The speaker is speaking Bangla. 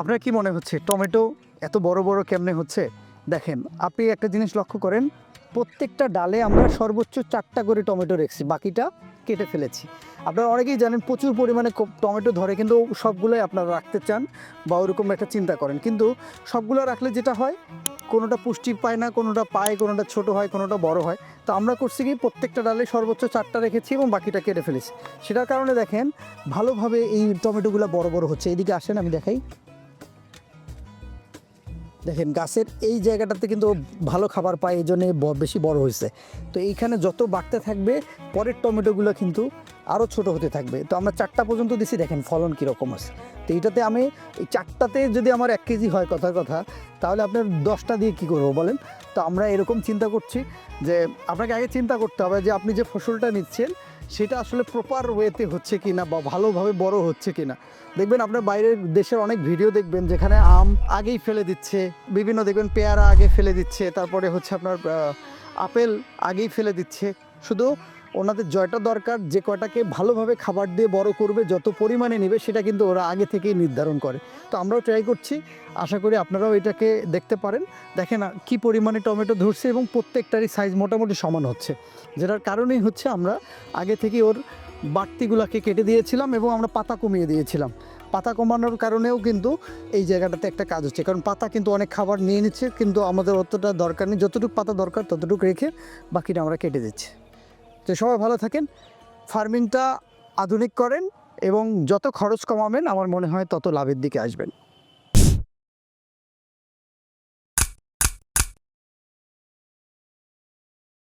আপনার কি মনে হচ্ছে, টমেটো এত বড় বড় কেমনে হচ্ছে? দেখেন, আপনি একটা জিনিস লক্ষ্য করেন, প্রত্যেকটা ডালে আমরা সর্বোচ্চ চারটা করে টমেটো রেখেছি, বাকিটা কেটে ফেলেছি। আপনারা অনেকেই জানেন, প্রচুর পরিমাণে টমেটো ধরে কিন্তু সবগুলোই আপনারা রাখতে চান বা ওরকম একটা চিন্তা করেন। কিন্তু সবগুলো রাখলে যেটা হয়, কোনোটা পুষ্টি পায় না, কোনোটা পায়, কোনোটা ছোট হয়, কোনোটা বড় হয়। তো আমরা করছি কি, প্রত্যেকটা ডালে সর্বোচ্চ চারটা রেখেছি এবং বাকিটা কেটে ফেলেছি। সেটার কারণে দেখেন, ভালোভাবে এই টমেটোগুলো বড় বড় হচ্ছে। এদিকে আসেন, আমি দেখাই। দেখেন, গাছের এই জায়গাটাতে কিন্তু ভালো খাবার পায়, এই জন্যে বেশি বড় হয়েছে। তো এইখানে যত বাড়তে থাকবে, পরের টমেটোগুলো কিন্তু আরও ছোট হতে থাকবে। তো আমরা চারটা পর্যন্ত দিছি, দেখেন ফলন কীরকম আছে। তো এইটাতে আমি, এই চারটাতে যদি আমার এক কেজি হয় কথার কথা, তাহলে আপনার দশটা দিয়ে কী করব বলেন? তো আমরা এরকম চিন্তা করছি যে, আপনাকে আগে চিন্তা করতে হবে যে, আপনি যে ফসলটা নিচ্ছেন সেটা আসলে প্রপার ওয়েতে হচ্ছে কি না বা ভালোভাবে বড় হচ্ছে কি না দেখবেন আপনার বাইরের দেশের অনেক ভিডিও দেখবেন যেখানে আম আগেই ফেলে দিচ্ছে, বিভিন্ন দেখবেন পেয়ারা আগে ফেলে দিচ্ছে, তারপরে হচ্ছে আপনার আপেল আগেই ফেলে দিচ্ছে। শুধু ওনাদের জয়টা দরকার, যে কয়টাকে ভালোভাবে খাবার দিয়ে বড় করবে, যত পরিমাণে নেবে সেটা কিন্তু ওরা আগে থেকেই নির্ধারণ করে। তো আমরাও ট্রাই করছি, আশা করি আপনারাও এটাকে দেখতে পারেন। দেখেন কি পরিমাণে টমেটো ধরছে এবং প্রত্যেকটারই সাইজ মোটামুটি সমান হচ্ছে। যেটার কারণেই হচ্ছে আমরা আগে থেকে ওর বাড়তিগুলোকে কেটে দিয়েছিলাম এবং আমরা পাতা কমিয়ে দিয়েছিলাম। পাতা কমানোর কারণেও কিন্তু এই জায়গাটাতে একটা কাজ হচ্ছে। কারণ পাতা কিন্তু অনেক খাবার নিয়ে নিচ্ছে, কিন্তু আমাদের অতটা দরকার নেই। যতটুকু পাতা দরকার ততটুকু রেখে বাকিটা আমরা কেটে দিচ্ছি। তো সবাই ভালো থাকেন। ফার্মিংটা আধুনিক করেন এবং যত খরচ কমাবেন, আমার মনে হয় তত লাভের দিকে আসবেন।